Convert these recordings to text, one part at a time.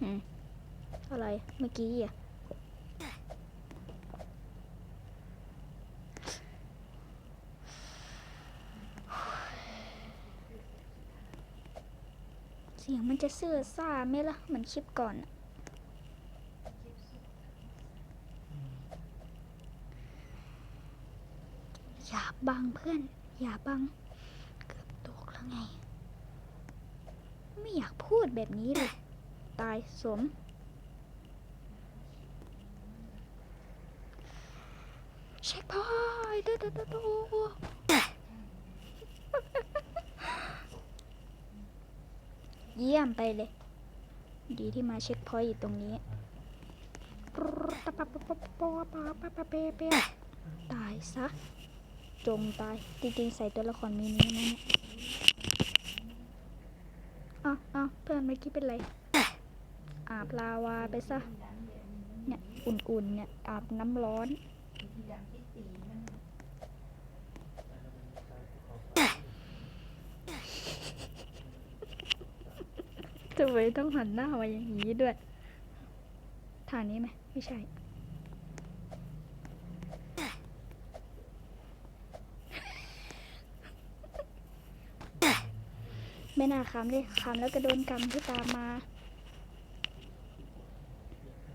อืมอะไรเมื่อกี้อะเสียงมันจะเสื่อซ่าไหมล่ะเหมือนคลิปก่อนอะอย่าบังเพื่อน อย่าบัง เกือบตกแล้วไง ไม่อยากพูดแบบนี้เลย ตายสม เช็คพอยต์เด้อเด้อเด้อเด้อเยี่ยมไปเลย ดีที่มาเช็คพอยต์อยู่ตรงนี้ ตายซะจงตาย จริงๆ ใส่ตัวละครมีนี้นะเนี่ยอ้าวอ้าวเพื่อนเมื่อกี้เป็นไร อาบลาวาไปซะ เนี่ยอุ่นๆเนี่ยอาบน้ำร้อน ทำไมต้องหันหน้ามาอย่างนี้ด้วยทางนี้ไหมไม่ใช่ไม่น่าคำเลยคำแล้วก็โดนกรรมที่ตามมา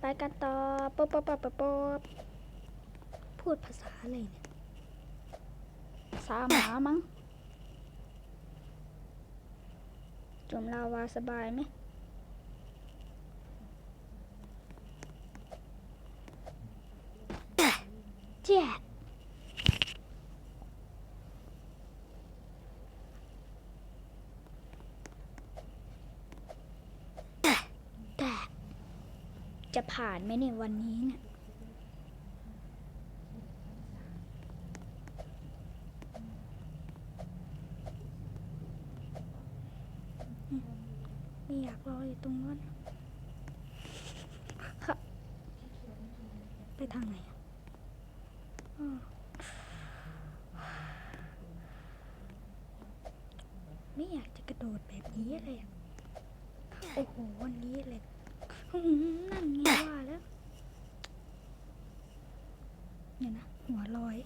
ไปกันต่อป๊บป๊บป๊บป๊บป๊บพูดภาษาอะไรเนี่ยภาษาหมามั้งจุ่มลาวาสบายไหมเจ็ดแต่ จะผ่านไหมเนี่ยวันนี้เนี่ยไม่อยากรออยู่ตรงนั้นไปทางไหนอะอ้อไม่อยากจะกระโดดแบบนี้เลย โอ้โห วันนี้เลย นั่นไงว่าแล้ว เนี่ยนะ หัวลอย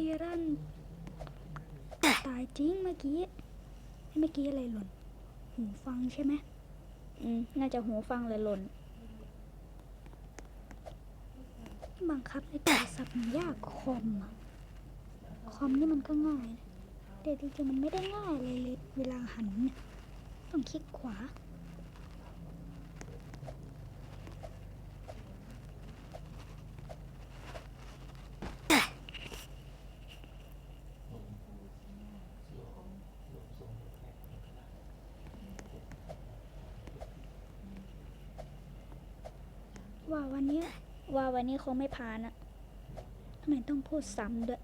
สปีรันตายจริงเมื่อกี้เมื่อกี้อะไรหล่น หูฟังใช่ไหมอืม น่าจะหูฟังเลยหล่น บังคับในโทรศัพท์มันยากคอมอะคอมนี่มันก็ง่ายนะแต่จริงๆมันไม่ได้ง่ายเลยเลยเวลาหัน ต้องคลิกขวา ว่าวันนี้ว่าวันนี้คงไม่ผ่านอะทำไมต้องพูดซ้ำด้วย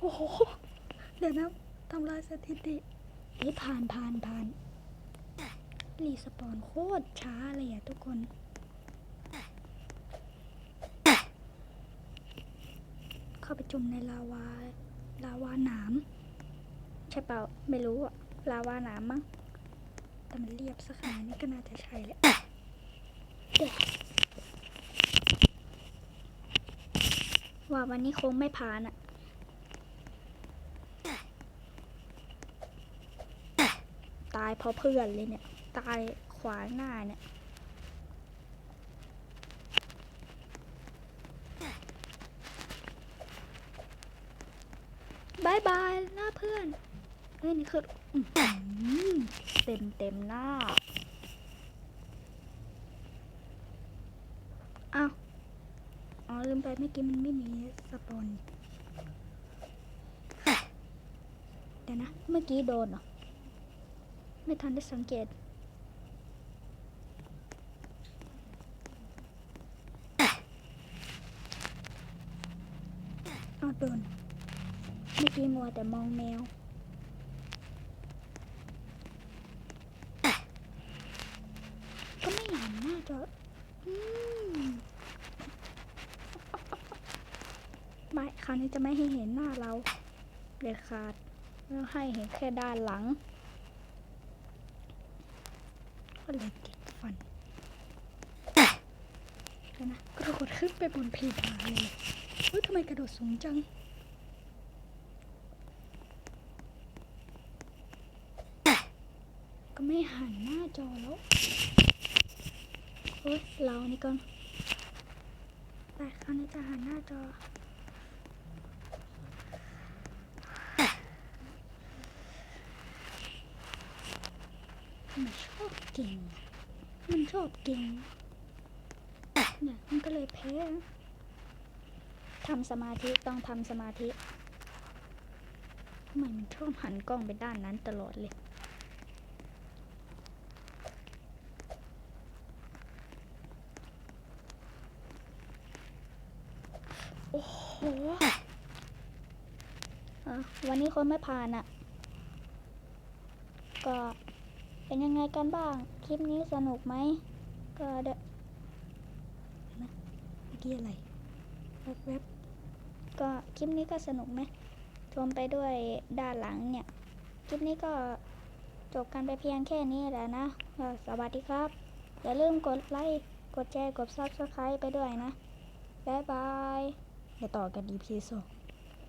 โอ้โห เดี๋ยวนะทำลายสถิติเฮ้ยผ่านผ่านผ่าน รีสปอนโคตรช้าเลยอะทุกคนเข้าไปจุ่มในลาวาลาวาหนามใช่เปล่าไม่รู้อะลาวาหนามมั้งแต่มันเรียบสักขนาดนี้ก็น่าจะใช่แหละว่าวันนี้คงไม่ผ่านอะตายเพราะเพื่อนเลยเนี่ย ตายขวางหน้าเนี่ยบายบายหนะเพื่อนเฮ้ยนี่คืออื้อหือเต็มเต็มหน้าอ้าวอ๋อลืมไปเมื่อกี้มันไม่มีสปอนเดี๋ยวนะ เมื่อกี้โดนเหรอ ไม่ทันได้สังเกต เอาโดนเมื่อกี้มัวแต่มองแมวก็ไม่เห็นหน้าจอไม่คราวนี้จะไม่ให้เห็นหน้าเราเด็ดขาดเราให้เห็นแค่ด้านหลังก็เลยติดฟันแนะกระโดดขึ้นไปบนเพดานเลย เฮ้ยทำไมกระโดดสูงจัง ก็ไม่หันหน้าจอแล้วเฮ้ยเรานี่ก่อนไปคราวนี้จะหันหน้าจอมันชอบเก่ง มันชอบเก่งเนี่ยมันก็เลยแพ้ ทำสมาธิต้องทำสมาธิทำไมมันชอบหันกล้องไปด้านนั้นตลอดเลยโอ้โหวันนี้คนไม่ผ่านอะ่ะ ก็เป็นยังไงกันบ้าง คลิปนี้สนุกไหม ก็เดะนะเมื่อกี้อะไร แวบๆ ก็คลิปนี้ก็สนุกไหมชมไปด้วยด้านหลังเนี่ย คลิปนี้ก็จบกันไปเพียงแค่นี้แหละนะ สวัสดีครับ อย่าลืมกดไลค์ กดแชร์ กด subscribe ไปด้วยนะ บ๊ายบายไปต่อกัน EP สอง